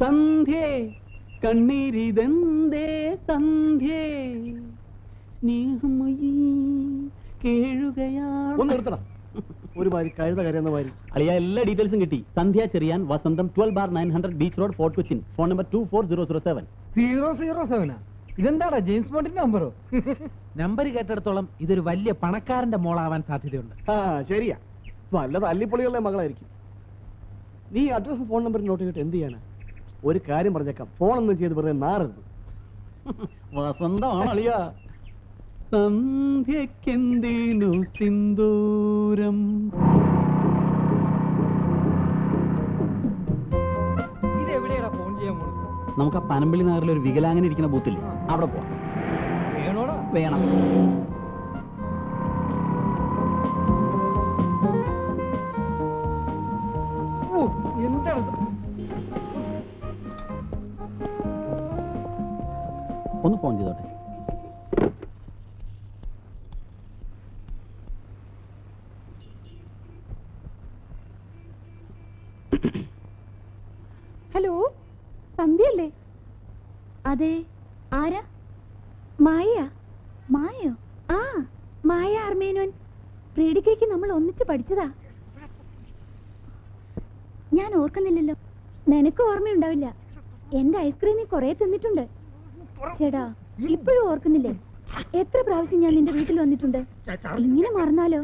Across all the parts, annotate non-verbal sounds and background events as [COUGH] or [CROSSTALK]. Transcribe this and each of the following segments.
സന്ധ്യേ കണ്ണീരിതെന്തേ സന്ധ്യേ? സ്നേഹമയീ കേഴുകയാണ് നിർത്തണം. ഒരുമാതിരി കഴുത കരയുന്ന മാതിരി അളിയ എല്ലാ ഡീറ്റെയിൽസും കിട്ടി. Sandhya Cherian Vasantham twelve bar nine hundred beach road Fort Cochin phone number two four zero zero seven zero zero സെവനാ ഇതെന്താടാ ജെയിംസ് ബോണ്ടിന്റെ നമ്പറോ നമ്പർ കേട്ടിടത്തോളം ഇതൊരു വലിയ പണക്കാരന്റെ മോളാവാൻ സാധ്യതയുണ്ട്. ആ ശരിയാ. നല്ല തല്ലിപ്പൊളികളുടെ മകളായിരിക്കും. നീ അഡ്രസ് ഫോൺ നമ്പർ നോട്ട് ചെയ്തിട്ട് എന്ത് ചെയ്യാനാ ഒരു കാര്യം പറഞ്ഞേക്കാം. ഫോൺ ഒന്നും ചെയ്ത് വെറുതെ നാറരുത്. വസന്തമാണ് അളിയ സന്ധ്യക്കെന്തിനു സിന്ദൂരം? ഇത് എവിടെയാടാ ഫോൺ ചെയ്യാൻ പോണത്? നമുക്ക് ആ പനമ്പള്ളി നഗറിൽ ഒരു വികലാങ്ങനെ ഇരിക്കുന്ന ബൂത്തില്ലേ അവിടെ പോവാം. വേണോടാ. വേണം. ഒന്ന് ഫോൺ ചെയ്തോട്ടെ. ഹലോ സന്ധ്യല്ലേ അതെ ആരാ? മായ. മായോ? ആ മായ ആർമേനോൻ. പ്രീഡിക്കയ്ക്ക് നമ്മൾ ഒന്നിച്ച് പഠിച്ചതാ. ഞാൻ ഓർക്കുന്നില്ലല്ലോ. നിനക്ക് ഓർമ്മയുണ്ടാവില്ല. എന്റെ ഐസ്ക്രീമിൽ കുറെ കൊറേ തിന്നിട്ടുണ്ട്. ചേടാ ഇപ്പോഴും ഓർക്കുന്നില്ലേ? എത്ര പ്രാവശ്യം ഞാൻ നിന്റെ വീട്ടിൽ വന്നിട്ടുണ്ട്? ഇങ്ങനെ മറന്നാലോ?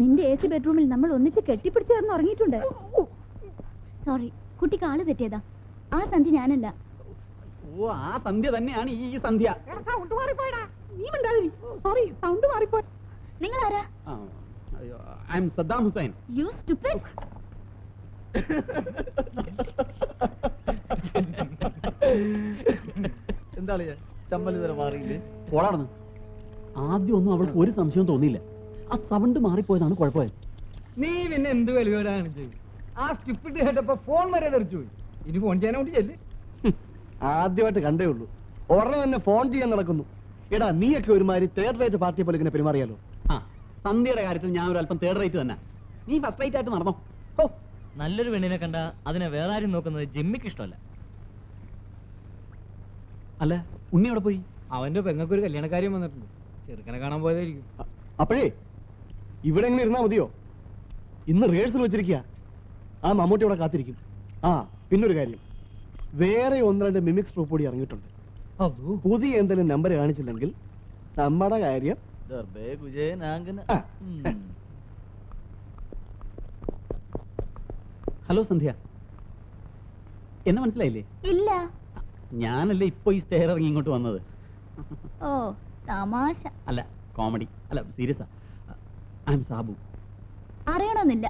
നിന്റെ എ സി ബെഡ്റൂമിൽ നമ്മൾ ഒന്നിച്ച് കെട്ടിപ്പിടിച്ച് കിടന്ന് ഉറങ്ങിയിട്ടുണ്ട്. സോറി കുട്ടിക്ക് ആൾ തെറ്റിയതാ. ആ സന്ധ്യ ഞാനല്ല. ഓ ആ സന്ധ്യ തന്നെയാണ് ഈ ഈ സന്ധ്യ. സോറി സൗണ്ട് മാറിപ്പോയി. നിങ്ങൾ ആരാ I am Saddam Hussein. You stupid [LAUGHS] മാറിയില്ലേ? ആദ്യം ഒന്നും അവൾക്ക് ഒരു സംശയം തോന്നിയില്ല. ആ സൗണ്ട് മാറിപ്പോയതാണ് കുഴപ്പമായത്. നീ പിന്നെ എന്ത് വലിയവരാണ് ആ സ്റ്റിപ്പിട്ട് കേട്ടപ്പോ ഫോൺ വരെ തെറിച്ചു പോയി. ഇനി ഫോൺ ചെയ്യാനോ ചെല്ല്. ആദ്യമായിട്ട് കണ്ടേ ഉള്ളൂ. ഉടനെ തന്നെ ഫോൺ ചെയ്യാൻ നടക്കുന്നു. എടാ നീയൊക്കെ ഒരുമാതിരി തേർഡ് റേറ്റ് പാർട്ടിയെ പോലെ ഇങ്ങനെ പെരുമാറിയാലോ? ആ സന്ധ്യയുടെ കാര്യത്തിൽ ഞാൻ ഒരു അല്പം തേർഡ് റേറ്റ് തന്നെ. നീ ഫസ്റ്റ് റേറ്റ് ആയിട്ട് നടന്നോ. ഓ നല്ലൊരു പെണ്ണിനെ കണ്ട അതിനെ വേറെ ആരും നോക്കുന്നത് ജിമ്മിക്ക് ഇഷ്ടമല്ല. അല്ല ഉണ്ണി അവിടെ പോയി? അവന്റെ പെങ്ങൾക്ക് ഒരു കല്യാണക്കാര്യം വന്നിട്ടുണ്ട്. ചെറുക്കനെ കാണാൻ പോയതായിരിക്കും. അപ്പോഴേ ഇവിടെ എങ്ങനെ ഇരുന്നാ മതിയോ? ഇന്ന് റിഹേഴ്സൽ വെച്ചിരിക്കുക ആ മമ്മൂട്ടി ഇവിടെ കാത്തിരിക്കും. ആ പിന്നൊരു കാര്യം. വേറെ ഒന്ന് രണ്ട് മിമിക്സ് ട്രൂപ്പ് കൂടി ഇറങ്ങിയിട്ടുണ്ട്. പുതിയ എന്തെങ്കിലും നമ്പർ കാണിച്ചില്ലെങ്കിൽ നമ്മുടെ കാര്യം. ഹലോ സന്ധ്യ. എന്നെ മനസ്സിലായില്ലേ? ഇല്ല. ഞാനല്ലേ ഇപ്പൊ ഈ സ്റ്റെയർ ഇറങ്ങി ഇങ്ങോട്ട് വന്നത്? ഓ തമാശ. അല്ല കോമഡി. അല്ല സീരിയസ്. ഐ എം സാബു അറിയണമെന്നില്ല.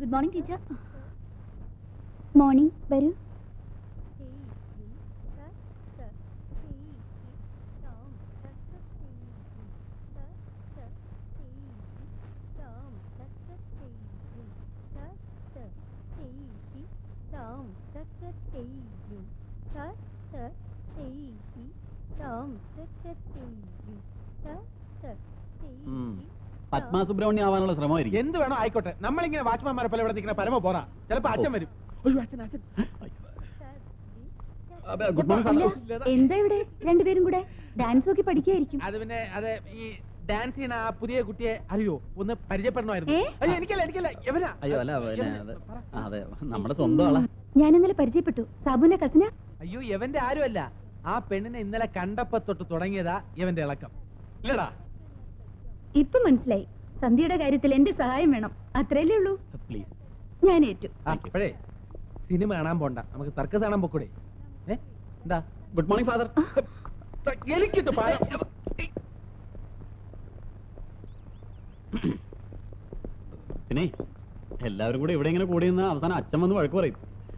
ഗുഡ് മോർണിംഗ് ടീച്ചർ മോർണിംഗ് വരൂ. പത്മ സുബ്രഹ്മണ്യം ആവാനുള്ള ശ്രമമായിരിക്കും. എന്ത് വേണോ ആയിക്കോട്ടെ. നമ്മളിങ്ങനെ വാച്ച്മാൻമാരെ പോലെ ഇവിടെ നിൽക്കുന്ന പരമ പോറാ. ചിലപ്പോ അച്ഛൻ വരും. അയ്യോ അച്ഛൻ അച്ഛൻ എന്താ ഇവിടെ രണ്ടുപേരും കൂടെ? ഡാൻസ് നോക്കി പഠിക്കായിരിക്കും അത് പിന്നെ അത് ഈ ഡാൻസ് ചെയ്യുന്ന ആ പുതിയ കുട്ടിയെ അറിയോ? ഒന്ന് പരിചയപ്പെടണമായിരുന്നു. ഏ? അയ്യോ എനിക്കല്ല എനിക്കല്ല. എവനാ അയ്യോ അല്ല? അത് നമ്മുടെ സ്വന്തം ആളാ. ഞാൻ ഇന്നലെ പരിചയപ്പെട്ടു. സാബുവിന്റെ കസിന? അയ്യോ എവന്റെ ആരുമല്ല. ആ പെണ്ണിനെ ഇന്നലെ കണ്ടപ്പോ തൊട്ട് തുടങ്ങിയതാ ഇവന്റെ ഇളക്കം. ഇല്ലടാ. ഇപ്പൊ മനസ്സിലായി. സന്ധ്യയുടെ കാര്യത്തിൽ എന്റെ സഹായം വേണം. അത്രയല്ലേ ഉള്ളൂ? പ്ലീസ് ഞാൻ ഏറ്റു അപ്പോഴേ. സിനിമ കാണാൻ പോണ്ട. നമുക്ക് സർക്കസ് കാണാൻ പൊക്കൂടെ. ഏ? എന്താ? ഗുഡ് മോർണിംഗ് ഫാദർ എനിക്ക് പിന്നെ എല്ലാവരും കൂടെ ഇവിടെ ഇങ്ങനെ കൂടി നിന്ന് അവസാനം അച്ഛൻ വന്ന് വഴക്ക് പറയും.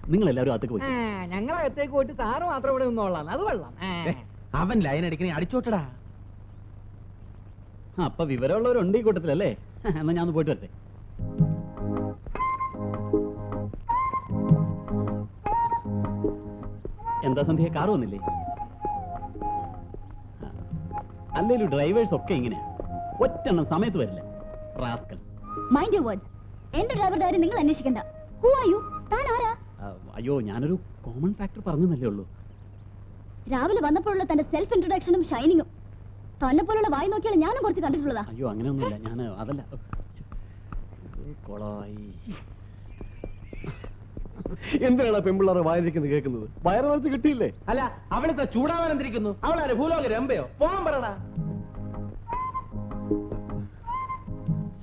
നിങ്ങൾ എല്ലാവരും അകത്തേക്ക് പോയി. ഞങ്ങളകത്തേക്ക് പോയിട്ട് സാറ് മാത്രം ഇവിടെ നിന്നോളാം. അത്. ഏ, അവൻ ലൈൻ അടിക്കണേ അടിച്ചോട്ടടാ. അപ്പൊ വിവരമുള്ളവരുണ്ട് ഈ കൂട്ടത്തിലല്ലേ? എന്നാ ഞാൻ ഒന്ന് പോയിട്ട് വരട്ടെ. എന്താ സന്ധ്യ കാർ വന്നില്ലേ. അല്ലേലും ഡ്രൈവേഴ്സ് ഒക്കെ ഇങ്ങനെയാ. ഒറ്റെണ്ണം സമയത്ത് വരില്ല. റാസ്കൽ. മൈൻഡ് യുവർ വേർഡ്സ് എന്റെ ഡ്രൈവറുടെ കാര്യം നിങ്ങൾ അന്വേഷിക്കണ്ട. ഹൂ ആർ യു താൻ ആരാ? അയ്യോ ഞാനൊരു കോമൺ ഫാക്ടർ പറഞ്ഞെന്നല്ലേ ഉള്ളൂ. രാവിലെ വന്നപ്പോഴുള്ള തന്റെ സെൽഫ് ഇൻട്രൊഡക്ഷനും ഷൈനിങ്ങും തന്നെ പോലുള്ള വായി നോക്കിയാൽ ഞാനും കുറച്ച് കണ്ടിട്ടുള്ളതാ. അയ്യോ അങ്ങനെയൊന്നുമില്ല. ഞാൻ അതല്ല. കൊളായി. കൊളമായി എന്തിനാണ് പെമ്പിള്ളാറ് വായിരിക്കുന്നത് കേൾക്കുന്നത്? വയറ് നിറച്ച് കിട്ടിയില്ലേ? അല്ല അവളിത്ര ചൂടാവാൻ എന്തിരിക്കുന്നു? അവളാരെ ഭൂലോക രമ്പയോ? പോകാൻ പറടാ.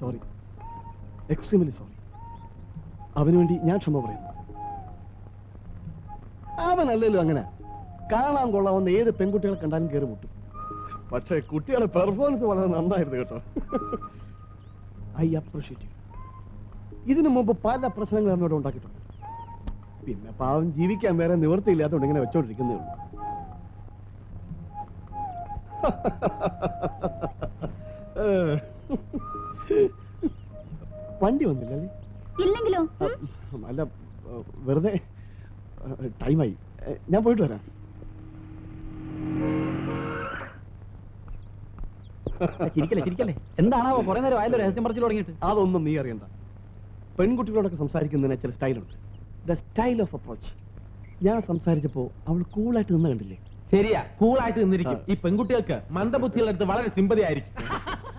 സോറി എക്സ്ട്രീംലി സോറി അവന് വേണ്ടി ഞാൻ ക്ഷമ പറയുന്നു. അവനല്ലല്ലോ അങ്ങനെ. കാണാൻ കൊള്ളാവുന്ന ഏത് പെൺകുട്ടികളെ കണ്ടാലും കയറി മുട്ടും. പക്ഷേ കുട്ടികളുടെ പെർഫോമൻസ് വളരെ നന്നായിരുന്നു കേട്ടോ. ഐ അപ്രീഷിയേറ്റ് ഇതിനു മുമ്പ് പല പ്രശ്നങ്ങളും എന്നോട് ഉണ്ടാക്കിയിട്ടുണ്ട്. പിന്നെ പാവം ജീവിക്കാൻ വേറെ നിവൃത്തിയില്ലാത്തതുകൊണ്ട് ഇങ്ങനെ വെച്ചോണ്ടിരിക്കുന്നേ ഉള്ളൂ. വണ്ടി വന്നില്ലേ ഇല്ലെങ്കിലോ? അല്ല വെറുതെ ടൈമായി. ഞാൻ പോയിട്ട് വരാം. ചിരിക്കല്ലേ ചിരിക്കല്ലേ? എന്താണാവോ? കുറെ നേരം ആയാലും രഹസ്യം പറഞ്ഞു തുടങ്ങിയിട്ട്. അതൊന്നും നീ അറിയണ്ട. പെൺകുട്ടികളോടൊക്കെ സംസാരിക്കുന്നതിന് ചില സ്റ്റൈലുണ്ട്. ദ സ്റ്റൈൽ ഓഫ് അപ്രോച്ച് ഞാൻ സംസാരിച്ചപ്പോ അവൾ കൂളായിട്ട് നിന്ന് കണ്ടില്ലേ? ശരിയാ കൂളായിട്ട് നിന്നിരിക്കും. ഈ പെൺകുട്ടികൾക്ക് മന്ദബുദ്ധികളുടെ അടുത്ത് വളരെ സിമ്പതി ആയിരിക്കും.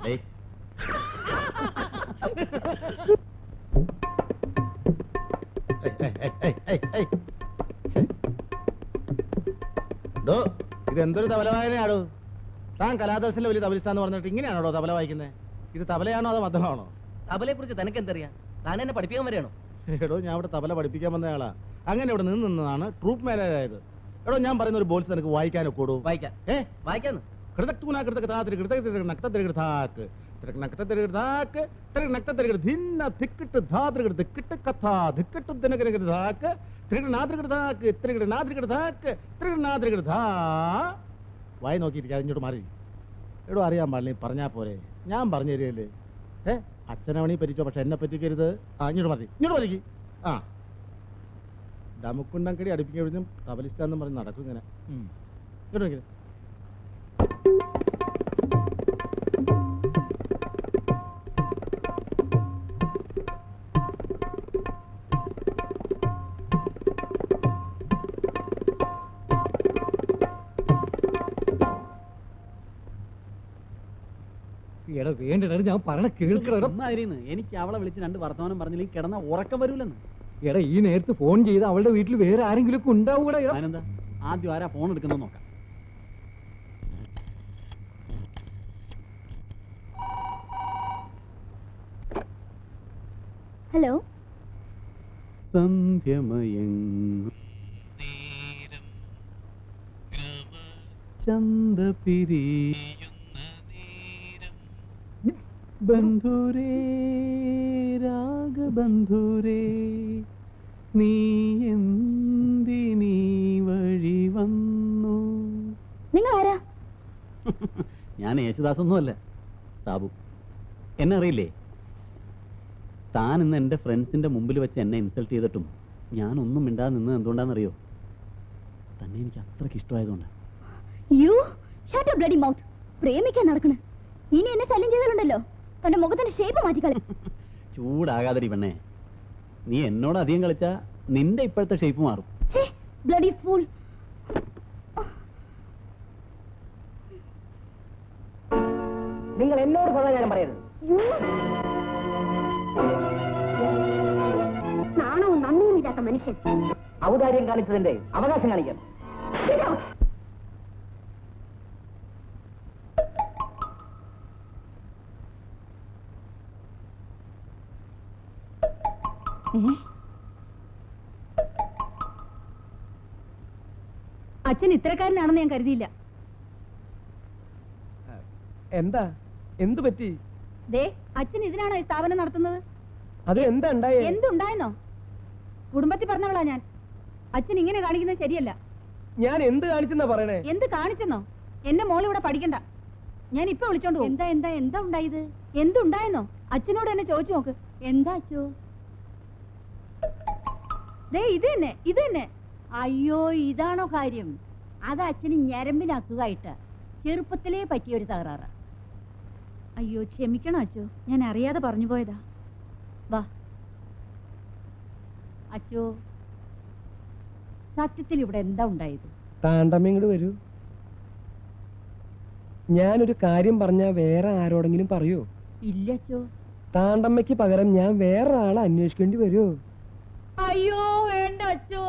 [LAUGHS] ഏയ് ഡോ ഇത് എന്തൊരു തബല വായനയാടോ താൻ കലാദർശനിലെ വലിയ തബലിസ്ഥാന്ന് പറഞ്ഞിട്ട് ഇങ്ങനെയാണോ തബല വായിക്കുന്നത് ഇത് തബലയാണോ അതോ മദ്ദളമാണോ? തബലയെ കുറിച്ച് തനിക്ക് എന്തറിയാം താൻ എന്നെ പഠിപ്പിക്കാൻ വരെയാണോ എടോ ഞാൻ അവിടെ തബല പഠിപ്പിക്കാൻ വന്ന ആളാ അങ്ങനെ ഇവിടെ നിന്ന് നിന്നതാണ് ട്രൂപ്പ് മാനേജർ ആയത്. എടോ ഞാൻ പറയുന്ന ഒരു ബോൾസ് നിനക്ക് വായിക്കാനൊക്കെ കൂടൂ വായിക്കാം. ഏ? വായിക്കാന്ന്. കൃതക്തൂന കൃതക താതിരി കൃതക തിരുക നക്ത തിരുക ധാക്ക്. തിരുക നക്ത തിരുക ധാക്ക്. തിരുക നക്ത തിരുക ധിന്ന തിക്കിട്ട് ധാതൃക കിട്ട കഥാ ധിക്കിട്ട് ദിനകര ധാക്ക്. തിരുക നാദ്രിക ധാക്ക്. തിരുക നാദ്രിക ധാക്ക്. തിരുക നാദ്രിക ധാ. വായി നോക്കിയിരിക്കുക അതിങ്ങോട്ട് മാറി. എടോ അറിയാൻ പാടില്ല പറഞ്ഞാ പോരെ. ഞാൻ പറഞ്ഞു തരികല്ലേ ഏ? അച്ഛനവണി പറ്റിച്ചോ പക്ഷെ എന്നെ പറ്റിക്കരുത്. ആ ഇങ്ങോട്ട് മതി. ഇങ്ങോട്ട് മതിക്ക്. ആ. ഡമുക്കുണ്ടങ്കടി അടുപ്പിക്കഴിഞ്ഞും തബലിസ്ഥാന്നും പറഞ്ഞ് നടക്കും ഇങ്ങനെ. ഇങ്ങോട്ട് നോക്കിയത് എടാ വേണ്ടടാ ഞാൻ പറയണ കേൾക്കണ അമ്മായിരുന്നു എനിക്ക് അവളെ വിളിച്ച് രണ്ട് വർത്തമാനം പറഞ്ഞില്ലെങ്കിൽ കിടന്ന ഉറക്കം വരൂലെന്ന്. എടാ ഈ നേരത്ത് ഫോൺ ചെയ്ത് അവളുടെ വീട്ടിൽ വേറെ ആരെങ്കിലും ഒക്കെ ഉണ്ടാവൂടാ എടാ. ആദ്യം ആരാ ഫോൺ എടുക്കുന്നത് നോക്കാം. ഹലോ? സന്ധ്യമയങ്ങും. ചന്ത പിരിയുന്ന നേരം ബന്ധുരേ രാഗബന്ധുരേ നീ എന്തിനീ വഴി വന്നു? നിങ്ങൾ ആരാ ഞാൻ യേശുദാസൊന്നുമല്ല സാബു. എന്നെ അറിയില്ലേ താൻ ഇന്ന് എന്റെ ഫ്രണ്ട്സിന്റെ മുമ്പിൽ വെച്ച് എന്നെ ഇൻസൾട്ട് ചെയ്തിട്ടും ഞാനൊന്നും മിണ്ടാതെ നിന്നത് എന്തുകൊണ്ടാണെന്നറിയോ? തന്നെ എനിക്ക് അത്രയ്ക്ക് ഇഷ്ടമായതുകൊണ്ടാണ് യു ഷട്ട് ബ്ലഡി മൗത്ത് പ്രേമിക്കാൻ നടക്കണ. ഇനി എന്നെ ശല്യം ചെയ്താലുണ്ടല്ലോ. തന്റെ മുഖത്തിന്റെ ഷേപ്പ് മാറ്റിക്കളെ [LAUGHS] ചൂടാകാതടി പെണ്ണേ. നീ എന്നോട് അധികം കളിച്ചാ നിന്റെ ഇപ്പോഴത്തെ ഷേപ്പ് മാറും. ബ്ലഡി ഫൂൾ നിങ്ങൾ എന്നോട് സമാധാനം പറയരുത്. നാണവും നന്ദിയും ഇല്ലാത്ത മനുഷ്യൻ. ഔദാര്യം കാണിച്ചതിന്റെ അവകാശം കാണിക്കാം അച്ഛൻ ഇത്രക്കാരനാണെന്ന് ഞാൻ കരുതിയില്ല. എന്താ? എന്തു പറ്റി? ദേ അച്ഛൻ ഇതിനാണോ ഈ സ്ഥാപനം നടത്തുന്നത്? അത് എന്താ എന്തുണ്ടായെന്നോ? കുടുംബത്തിൽ പറഞ്ഞവളാ ഞാൻ. അച്ഛൻ ഇങ്ങനെ കാണിക്കുന്നത് ശരിയല്ല. ഞാൻ എന്ത് കാണിച്ചെന്നാ പറയണേ? എന്ത് കാണിച്ചെന്നോ? എന്റെ മോൾ ഇവിടെ പഠിക്കണ്ട. ഞാൻ ഇപ്പൊ വിളിച്ചോണ്ട് എന്താ എന്താ എന്താ ഉണ്ടായത്? എന്തുണ്ടായെന്നോ? അച്ഛനോട് എന്നെ ചോദിച്ചു നോക്ക്. എന്താ അച്ഛോ ദേ ഇത് തന്നെ ഇത് തന്നെ അയ്യോ ഇതാണോ കാര്യം? അത് അച്ഛന് ഞരമ്പിന് അസുഖമായിട്ട് ചെറുപ്പത്തിലേ പറ്റിയ ഒരു തകരാറ്. അയ്യോ ക്ഷമിക്കണം അച്ചു ഞാൻ അറിയാതെ പറഞ്ഞു പോയതാ. വാ. അച്ചു സത്യത്തിൽ ഇവിടെ എന്താ ഉണ്ടായത്? താണ്ടമ്മ വരൂ. ഞാനൊരു കാര്യം പറഞ്ഞാ വേറെ ആരോടെങ്കിലും പറയൂ? ഇല്ല അച്ചോ താണ്ടമ്മയ്ക്ക് പകരം ഞാൻ വേറെ ആളെ അന്വേഷിക്കേണ്ടി വരുമോ അയ്യോ വേണ്ട അച്ചോ.